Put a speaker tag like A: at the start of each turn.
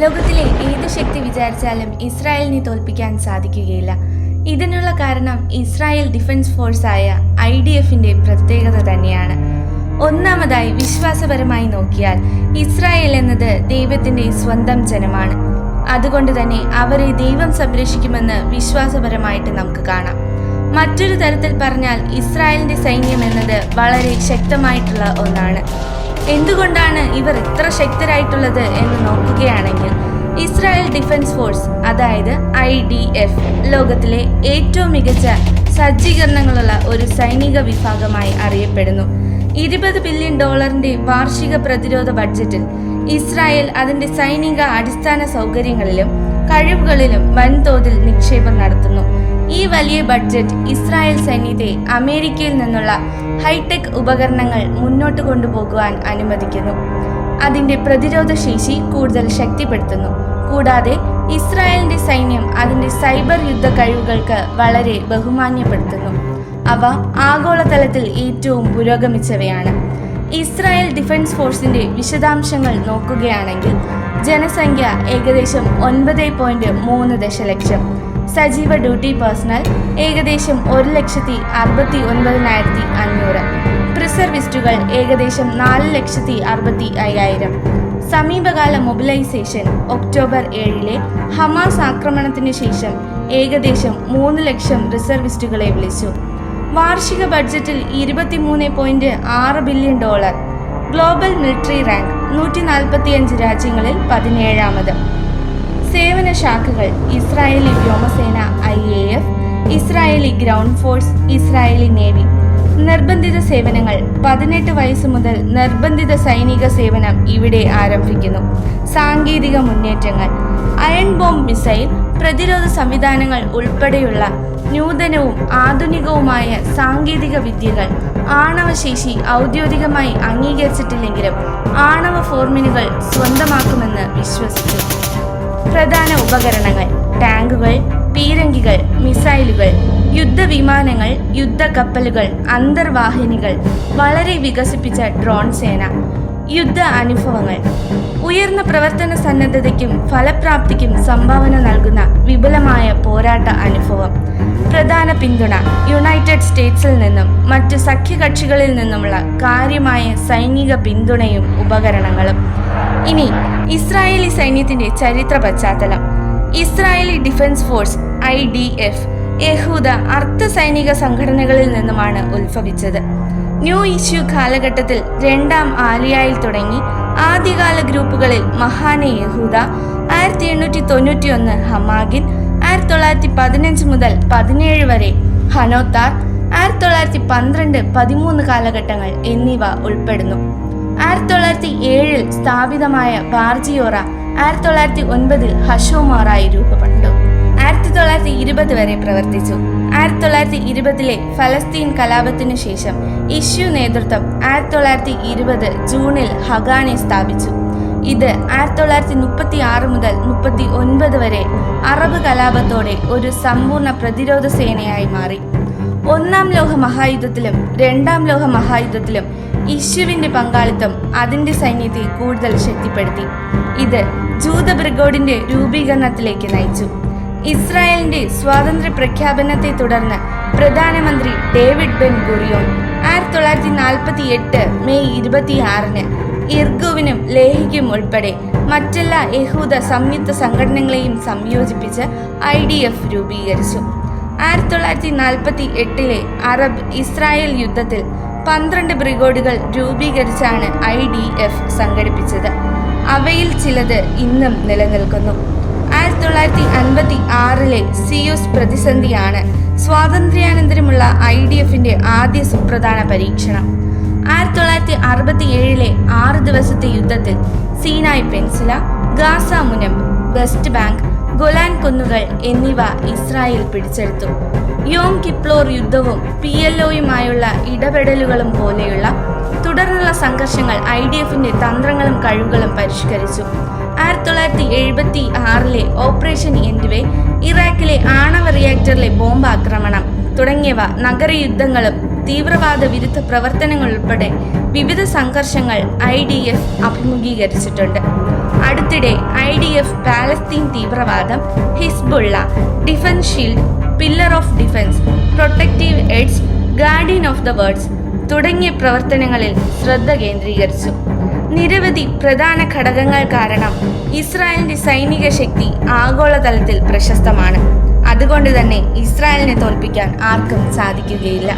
A: ലോകത്തിലെ ഏത് ശക്തി വിചാരിച്ചാലും ഇസ്രായേലിനെ തോൽപ്പിക്കാൻ സാധിക്കുകയില്ല. ഇതിനുള്ള കാരണം ഇസ്രായേൽ ഡിഫൻസ് ഫോഴ്സായ ഐ ഡി എഫിന്റെ പ്രത്യേകത തന്നെയാണ്. ഒന്നാമതായി വിശ്വാസപരമായി നോക്കിയാൽ ഇസ്രായേൽ എന്നത് ദൈവത്തിന്റെ സ്വന്തം ജനമാണ്. അതുകൊണ്ട് തന്നെ അവരെ ദൈവം സംരക്ഷിക്കുമെന്ന് വിശ്വാസപരമായിട്ട് നമുക്ക് കാണാം. മറ്റൊരു തരത്തിൽ പറഞ്ഞാൽ ഇസ്രായേലിന്റെ സൈന്യം എന്നത് വളരെ ശക്തമായിട്ടുള്ള ഒന്നാണ്. എന്തുകൊണ്ടാണ് ഇവർ ഇത്ര ശക്തരായിട്ടുള്ളത് എന്ന് നോക്കുകയാണെങ്കിൽ ഇസ്രായേൽ ഡിഫൻസ് ഫോഴ്സ് അതായത് ഐ ഡി എഫ് ലോകത്തിലെ ഏറ്റവും മികച്ച സജ്ജീകരണങ്ങളുള്ള ഒരു സൈനിക വിഭാഗമായി അറിയപ്പെടുന്നു. ഇരുപത് ബില്യൺ ഡോളറിന്റെ വാർഷിക പ്രതിരോധ ബഡ്ജറ്റിൽ ഇസ്രായേൽ അതിന്റെ സൈനിക അടിസ്ഥാന സൗകര്യങ്ങളിലും കഴിവുകളിലും വൻതോതിൽ നിക്ഷേപം നടത്തുന്നു. ഈ വലിയ ബഡ്ജറ്റ് ഇസ്രായേൽ സൈന്യത്തെ അമേരിക്കയിൽ നിന്നുള്ള ഹൈടെക് ഉപകരണങ്ങൾ മുന്നോട്ട് കൊണ്ടുപോകുവാൻ അനുവദിക്കുന്നു. അതിന്റെ പ്രതിരോധ ശേഷി കൂടുതൽ ശക്തിപ്പെടുത്തുന്നു. കൂടാതെ ഇസ്രായേലിന്റെ സൈന്യം അതിന്റെ സൈബർ യുദ്ധ കഴിവുകൾക്ക് വളരെ ബഹുമാന്യപ്പെടുത്തുന്നു. അവ ആഗോളതലത്തിൽ ഏറ്റവും പുരോഗമിച്ചവയാണ്. ഇസ്രായേൽ ഡിഫൻസ് ഫോഴ്സിന്റെ വിശദാംശങ്ങൾ നോക്കുകയാണെങ്കിൽ ജനസംഖ്യ ഏകദേശം ഒൻപത് പോയിന്റ് മൂന്ന് ദശലക്ഷം. സജീവ ഡ്യൂട്ടി പേഴ്സണൽ ഏകദേശം ഒരു ലക്ഷത്തി അറുപത്തി ഒൻപതിനായിരത്തി അഞ്ഞൂറ്. പ്രിസർവിസ്റ്റുകൾ ഏകദേശം നാല് ലക്ഷത്തി അറുപത്തി അയ്യായിരം. സമീപകാല മൊബിലൈസേഷൻ ഒക്ടോബർ ഏഴിലെ ഹമാസ് ആക്രമണത്തിന് ശേഷം ഏകദേശം മൂന്ന് ലക്ഷം റിസർവിസ്റ്റുകളെ വിളിച്ചു. വാർഷിക ബഡ്ജറ്റിൽ ഇരുപത്തിമൂന്ന് പോയിന്റ് ആറ് billion dollar. Global military rank നൂറ്റി നാൽപ്പത്തിയഞ്ച് രാജ്യങ്ങളിൽ പതിനേഴാമത്. സേവന ശാഖകൾ ഇസ്രായേലി വ്യോമസേന I A F Israeli ground force Israeli navy. നിർബന്ധിത സേവനങ്ങൾ പതിനെട്ട് വയസ്സ് മുതൽ നിർബന്ധിത സൈനിക സേവനം ഇവിടെ ആരംഭിക്കുന്നു. സാങ്കേതിക മുന്നേറ്റങ്ങൾ. അയൺ ബോംബ് മിസൈൽ പ്രതിരോധ സംവിധാനങ്ങൾ ഉൾപ്പെടെയുള്ള നൂതനവും ആധുനികവുമായ സാങ്കേതിക വിദ്യകൾ ആണവശേഷി ഔദ്യോഗികമായി അംഗീകരിച്ചിട്ടില്ലെങ്കിലും ആണവ ഫോർമിനുകൾ സ്വന്തമാക്കുമെന്ന് വിശ്വസിച്ചു പ്രധാന ഉപകരണങ്ങൾ ടാങ്കുകൾ പീരങ്കികൾ മിസൈലുകൾ യുദ്ധവിമാനങ്ങൾ യുദ്ധക്കപ്പലുകൾ അന്തർവാഹിനികൾ വളരെ വികസിപ്പിച്ച ഡ്രോൺ സേന യുദ്ധ അനുഭവങ്ങൾ. ഉയർന്ന പ്രവർത്തന സന്നദ്ധതയ്ക്കും ഫലപ്രാപ്തിക്കും സംഭാവന നൽകുന്ന വിപുലമായ പോരാട്ട അനുഭവം. പ്രധാന പിന്തുണ യുണൈറ്റഡ് സ്റ്റേറ്റ്സിൽ നിന്നും മറ്റ് സഖ്യകക്ഷികളിൽ നിന്നുമുള്ള കാര്യമായ സൈനിക പിന്തുണയും ഉപകരണങ്ങളും. ഇനി ഇസ്രായേലി സൈന്യത്തിന്റെ ചരിത്ര പശ്ചാത്തലം. Israeli defence force I D F യഹൂദ അർദ്ധ സൈനിക സംഘടനകളിൽ നിന്നുമാണ് ഉത്ഭവിച്ചത്. ന്യൂ ഇഷ്യൂ കാലഘട്ടത്തിൽ രണ്ടാം ആലിയായിൽ തുടങ്ങി ആദ്യകാല ഗ്രൂപ്പുകളിൽ മഹാന യഹൂദ ആയിരത്തി എണ്ണൂറ്റി തൊണ്ണൂറ്റി ഒന്ന് ഹമാഗിൻ ആയിരത്തി തൊള്ളായിരത്തി പതിനഞ്ച് മുതൽ പതിനേഴ് വരെ ഹനോത്താർ ആയിരത്തി തൊള്ളായിരത്തി പന്ത്രണ്ട് പതിമൂന്ന് കാലഘട്ടങ്ങൾ എന്നിവ ഉൾപ്പെടുന്നു. ആയിരത്തി തൊള്ളായിരത്തി ഏഴിൽ സ്ഥാപിതമായ ബാർജിയോറ ആയിരത്തി തൊള്ളായിരത്തി ഒൻപതിൽ ഹഷോമാറായി രൂപപ്പെട്ടു. ആയിരത്തി തൊള്ളായിരത്തി ഇരുപത് വരെ പ്രവർത്തിച്ചു. ആയിരത്തി തൊള്ളായിരത്തി ഇരുപതിലെ ഫലസ്തീൻ കലാപത്തിനു ശേഷം ഇഷ്യു നേതൃത്വം ആയിരത്തി തൊള്ളായിരത്തി ഇരുപത് ജൂണിൽ ഹഗാനെ സ്ഥാപിച്ചു. ഇത് ആയിരത്തി തൊള്ളായിരത്തി മുപ്പത്തി ആറ് മുതൽ മുപ്പത്തി ഒൻപത് വരെ അറബ് കലാപത്തോടെ ഒരു സമ്പൂർണ പ്രതിരോധ സേനയായി മാറി. ഒന്നാം ലോക മഹായുദ്ധത്തിലും രണ്ടാം ലോക മഹായുദ്ധത്തിലും ഇശുവിന്റെ പങ്കാളിത്തം അതിന്റെ സൈന്യത്തെ കൂടുതൽ ശക്തിപ്പെടുത്തി. ഇത് ജൂത ബ്രിഗോഡിന്റെ രൂപീകരണത്തിലേക്ക് നയിച്ചു. ഇസ്രായേലിന്റെ സ്വാതന്ത്ര്യ പ്രഖ്യാപനത്തെ തുടർന്ന് പ്രധാനമന്ത്രി ഡേവിഡ് ബെൻ ഗുറിയോൺ ആയിരത്തി തൊള്ളായിരത്തി നാൽപ്പത്തി എട്ട് മെയ് ഇരുപത്തിയാറിന് ഇർഗുവിനും ലേഹിക്കും ഉൾപ്പെടെ മറ്റെല്ലാ യഹൂദ സംയുക്ത സംഘടനകളെയും സംയോജിപ്പിച്ച് ഐ ഡി എഫ് രൂപീകരിച്ചു. ആയിരത്തി തൊള്ളായിരത്തി നാൽപ്പത്തി എട്ടിലെ അറബ് ഇസ്രായേൽ യുദ്ധത്തിൽ പന്ത്രണ്ട് ബ്രിഗേഡുകൾ രൂപീകരിച്ചാണ് ഐ ഡി എഫ് സംഘടിപ്പിച്ചത്. അവയിൽ ചിലത് ഇന്നും നിലനിൽക്കുന്നു. ആയിരത്തി തൊള്ളായിരത്തി അൻപത്തി ആറിലെ സിയോസ് പ്രതിസന്ധിയാണ് സ്വാതന്ത്ര്യാനന്തരമുള്ള ഐ ഡി എഫിന്റെ ആദ്യ സുപ്രധാന പരീക്ഷണം. ആയിരത്തി തൊള്ളായിരത്തി അറുപത്തി ഏഴിലെ ആറ് ദിവസത്തെ യുദ്ധത്തിൽ സീനായ് പെൻസില ഗാസ മുനമ്പ് വെസ്റ്റ് ബാങ്ക് ഗൊലാൻ കുന്നുകൾ എന്നിവ ഇസ്രായേൽ പിടിച്ചെടുത്തു. യോം കിപ്ലോർ യുദ്ധവും പി എൽ ഒയുമായുള്ള ഇടപെടലുകളും പോലെയുള്ള തുടർന്നുള്ള സംഘർഷങ്ങൾ ഐ ഡി എഫിന്റെ തന്ത്രങ്ങളും കഴിവുകളും പരിഷ്കരിച്ചു. ആയിരത്തി തൊള്ളായിരത്തി എഴുപത്തി ആറിലെ ഓപ്പറേഷൻ എൻഡുവേ ഇറാഖിലെ ആണവ റിയാക്ടറിലെ ബോംബ് ആക്രമണം തുടങ്ങിയവ നഗരയുദ്ധങ്ങളും തീവ്രവാദ വിരുദ്ധ പ്രവർത്തനങ്ങൾ ഉൾപ്പെടെ വിവിധ സംഘർഷങ്ങൾ ഐ ഡി എഫ് അഭിമുഖീകരിച്ചിട്ടുണ്ട്. അടുത്തിടെ ഐ ഡി എഫ് പാലസ്തീൻ തീവ്രവാദം Hezbollah defence shield pillar of defence protective edge guardian of the walls തുടങ്ങിയ പ്രവർത്തനങ്ങളിൽ ശ്രദ്ധ കേന്ദ്രീകരിച്ചു. നിരവധി പ്രധാന ഘടകങ്ങൾ കാരണം ഇസ്രായേലിന്റെ സൈനിക ശക്തി ആഗോളതലത്തിൽ പ്രശസ്തമാണ്. അതുകൊണ്ട് തന്നെ ഇസ്രായേലിനെ തോൽപ്പിക്കാൻ ആർക്കും സാധിക്കുകയില്ല.